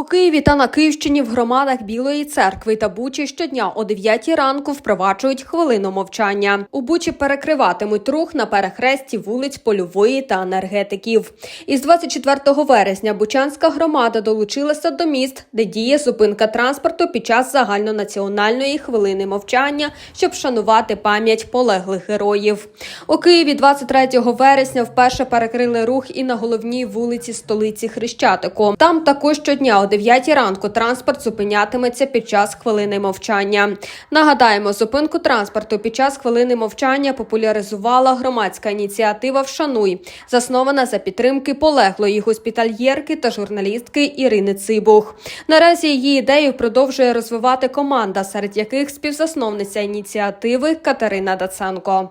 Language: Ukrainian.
У Києві та на Київщині в громадах Білої церкви та Бучі щодня о 9 ранку впроваджують хвилину мовчання. У Бучі перекриватимуть рух на перехресті вулиць Польової та енергетиків. Із 24 вересня Бучанська громада долучилася до міст, де діє зупинка транспорту під час загальнонаціональної хвилини мовчання, щоб вшанувати пам'ять полеглих героїв. У Києві 23 вересня вперше перекрили рух і на головній вулиці столиці Хрещатику. Там також щодня 9 ранку транспорт зупинятиметься під час хвилини мовчання. Нагадаємо, зупинку транспорту під час хвилини мовчання популяризувала громадська ініціатива Вшануй, заснована за підтримки полеглої госпітальєрки та журналістки Ірини Цибух. Наразі її ідею продовжує розвивати команда, серед яких співзасновниця ініціативи Катерина Даценко.